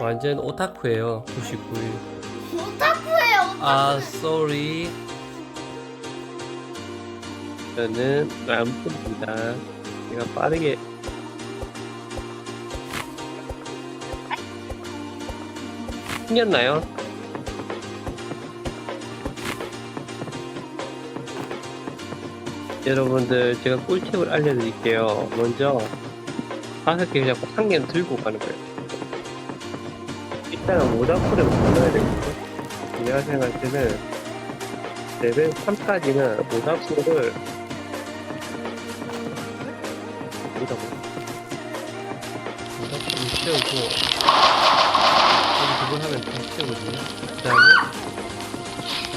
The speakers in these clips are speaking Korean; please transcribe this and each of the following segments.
완전 오타쿠예요. 99일. 오타쿠예요. 아, sorry. 저는 람프입니다. 제가 빠르게 생겼나요? 여러분들 제가 꿀팁을 알려드릴게요. 먼저 다섯 개 잡고 한 개는 들고 가는 거예요. 일단은 모자풀을 만들어야 되거든요. 제가 생각할 때는 레벨 3까지는 모자풀을 여기다 모자풀을 채우고 여기 두번 하면 다 채우거든요. 그 다음에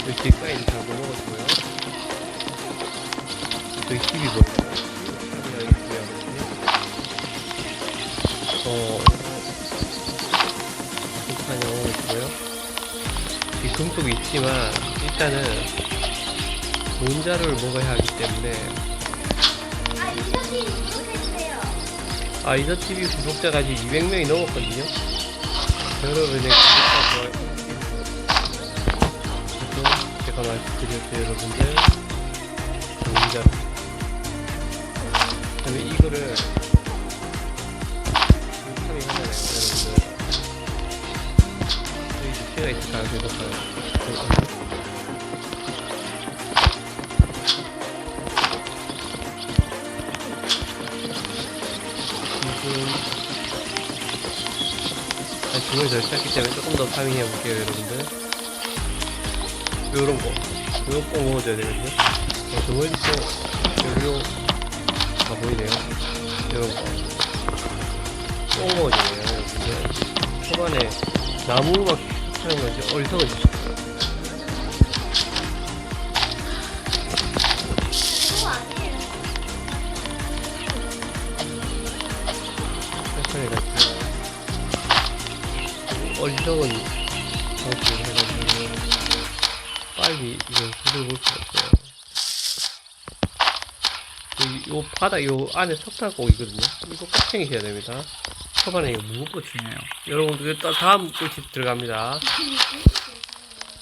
여기 뒤까지 다 먹어주고요. 여기 TV 보 있고요. 이 금속이 있지만 일단은 논자를 먹어야 하기 때문에 아 구독해주세요. 아 이더 TV 구독자가 지금 200명이 넘었거든요. 여러분의 구독자 좋아요. 그래서 제가 말씀드렸죠 여러분들 논자. 그다음에 이거를 높아요. 지금 한 중을 덜 찼기 때문에 조금 더 파밍해 볼게요 여러분들. 요런 거. 요런 거 먹어줘야 되거든요. 어, 저번에 또 요요. 아 보이네요. 요런 거 꼭 먹어줘야 돼요 여러분들. 초반에 나무 막 하는 건지. 어리석은지. 천천히 갈게요 어리석은 방식을 해가지고 빨리 이걸 구슬 볼 수가 없어요. 여기 요 바닥 요 안에 석탄꼭이거든요. 이거 꼭 챙기셔야 됩니다 초반에 이거 무엇꽃이네요 여러분들 또 다음 꿀팁 들어갑니다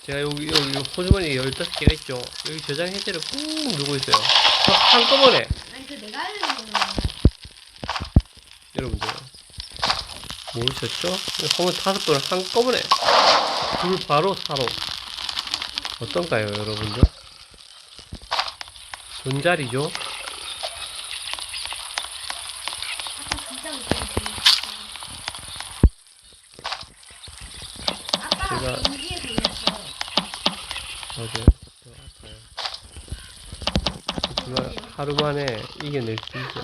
제가 여기 여기 요 호주머니 15개가 있죠 여기 저장 해제를 꾹 누르고 있어요 저 한꺼번에 그. 여러분들 모르셨죠? 홈을 다섯 번을 한꺼번에 불 바로 사로 어떤가요 여러분들? 돈자리죠? 아까 진짜 못했어요. 아빠가 제가- 감기에 걸렸어. 맞아요 또 아파요 하지만 하루 만에 이겨낼 수 있죠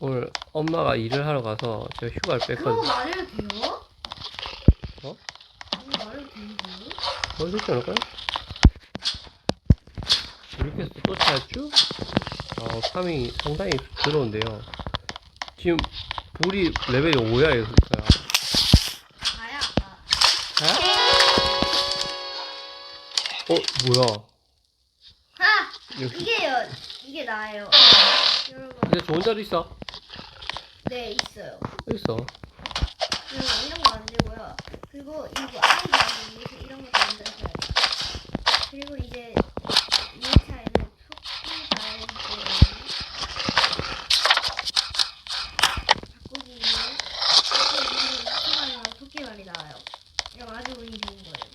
오늘 엄마가 일을 하러 가서 제가 휴가를 그거 뺐거든요 말해도 돼요? 어? 그거 말해도 되는 거예요? 뭘 듣지 않을까요? 이렇게 해서 또 찾았죠? 어, 파밍이 상당히 들어온데요. 지금 불이 레벨이 5야, 여기서야. 나야 아빠. 어, 뭐야. 아 여기, 이게요. 이게 나예요. 여러분. 근데 좋은 자리 있어? 네 있어요. 있어. 그리고 이런 거 만들고요. 그리고 이거 아이디 만들기 위해서 이런 것도 만들어줘야 돼요. 그리고 이제 2차에는 토끼 달고 바꾸기는 토끼말이랑 토끼말이 나와요. 이거 아주 운이 좋은 거예요.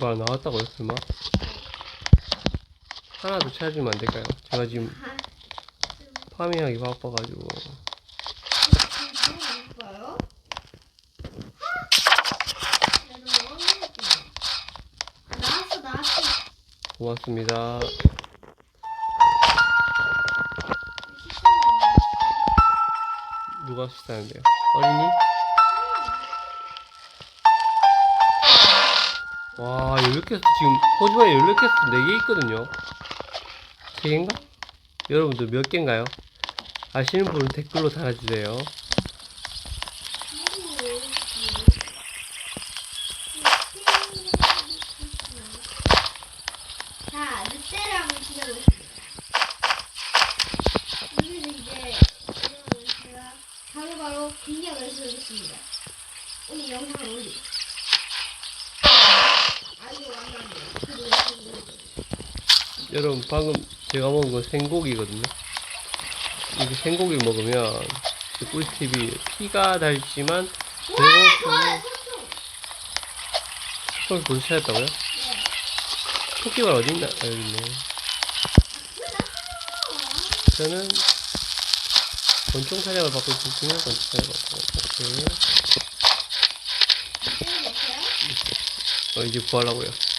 그말 나왔다고요, 설마? 하나 더 찾아주면 안 될까요? 제가 지금 아, 파밍하기 바빠가지고. 고맙습니다. 누가 식사하는데요? 어린이? 와, 16개스 지금 호주머니 16개스 4개 있거든요. 3개인가? 여러분들 몇 개인가요? 아시는 분은 댓글로 달아주세요. 바로바로 공략을 해보겠습니다. 오늘 영상을. 아이고 완전히 그리고 여러분 방금 제가 먹은 건 생고기거든요. 이게 생고기 먹으면 그 꿀팁이 피가. 헐 벌써 찾았다고요? 네. 토끼발 어디 있나? 아, 여기 있네. 저는 권총 사냥을 받고 있으면 권총 사냥을 받고 오케이. 어 이제 구하려고요.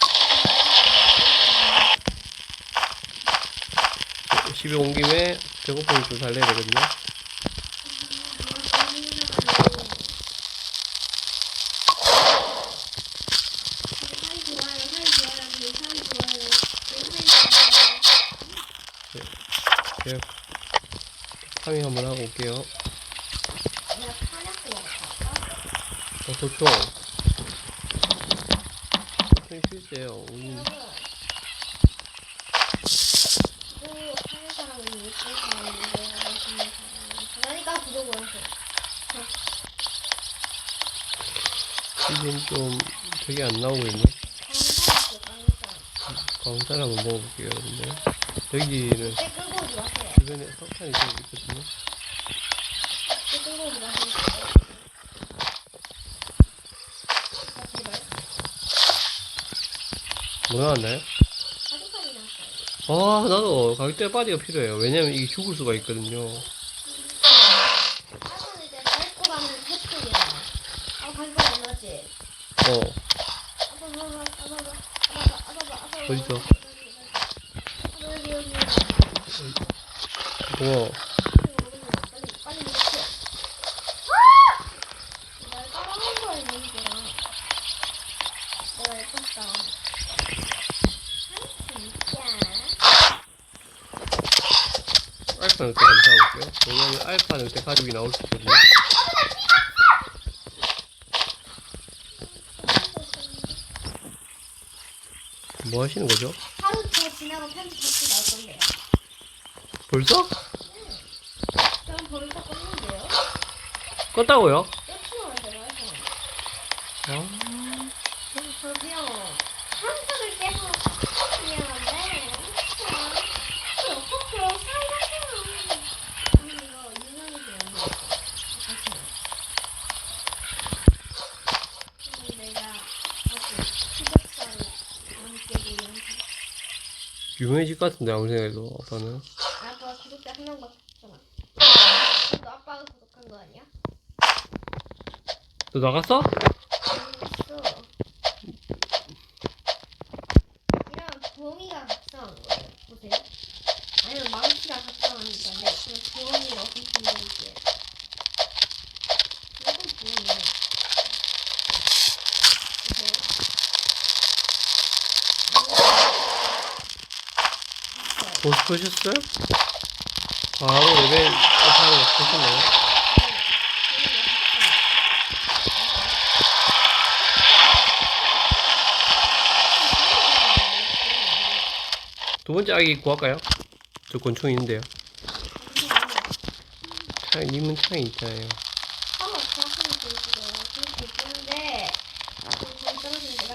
10에 온 김에 배고픔을 좀 달래야 되거든요. 제가 파밍 한번 하고 올게요. 어, 도총. 도총이 실제요. 우리 그러니까 구독을 하세요. 지금 좀 되게 안 나오고 있네. 광산 한번 먹어볼게요, 여러분들. 여기는. 주변에 석탄이 좀 있거든요. 뭐 나왔나요? 아, 나도 가격대 빠지가 필요해요. 왜냐면 이게 죽을 수가 있거든요. 아빠는 이제 밟고 가는 태풍이야. 아, 가족관 안 나지? 어디서? 진짜. 알파 늑대 감사하고요. 왜냐면 알파 늑대 가족이 나올 수 있거든요. 뭐 하시는 거죠? 하루 더 지나고 편집 다시 나올 건데요. 벌써? 저는 벌써 껐는데요? 껐다고요? 제가 해서. 아, 저기요. 한석을 깨서 미안한데. 저 어떻게 살려줘요. 아니, 이거 유명해지면 안 돼. 다시. 그럼 내가 다시 피백살 남기기 영상. 유명해질 것 같은데, 아무리 생각해도, 아빠는. 아빠가 구독자 한 명밖에 없잖아. 그래도 아빠가 구독한 거 아니야? 너 나갔어? 이런 부엉이가 각성한 거예요. 보세요. 아니면 망치가 각성하니까 네, 그 부엉이를 어떻게 보여줄게요. 이건 부엉이야. 보세요. 보스 보셨어요? 바로 레벨 업하는 거 보셨나요? 두 번째 아기 구할까요? 저 권총 있는데요. 차이, 님은 차이 있잖아요.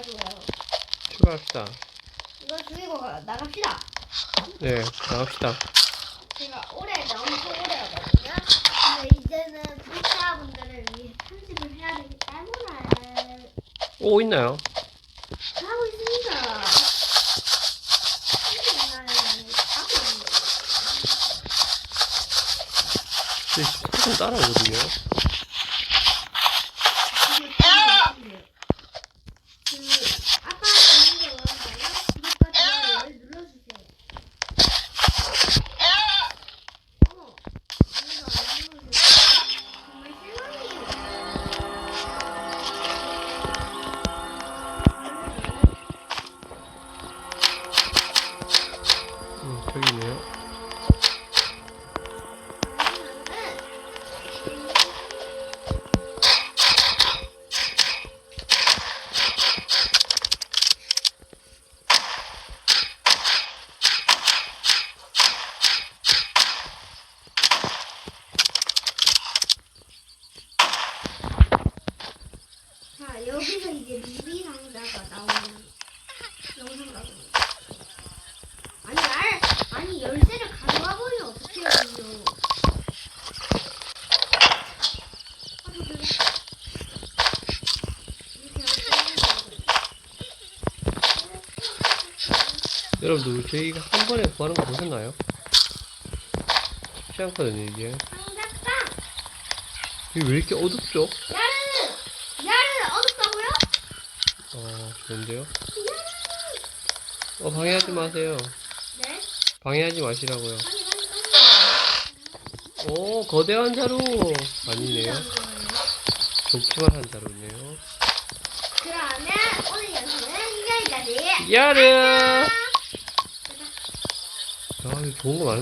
좋아요. 출발합시다. 이거 죽이고 가- 나갑시다. 네, 나갑시다. 제가 올해 엄청 오래 하거든요. 근데 이제는 구독자분들을 위해 편집을 해야 되기 때문에 오, 있나요? 하고 있습니다. 저 사진 따라오거든요. 여러분들 저희가 한 번에 구하는 거 보셨나요? 쉽지 않거든요 이게 이게 왜 이렇게 어둡죠? 야르 야르 얻었다고요? 어 좋은데요? 어 방해하지 마세요 네. 방해하지 마시라고요. 오 거대한 자루 아니네요 좋기만 한 자루네요 그러면 오늘 영상은 여기까지. 야르 아이 거 좋은 거 많은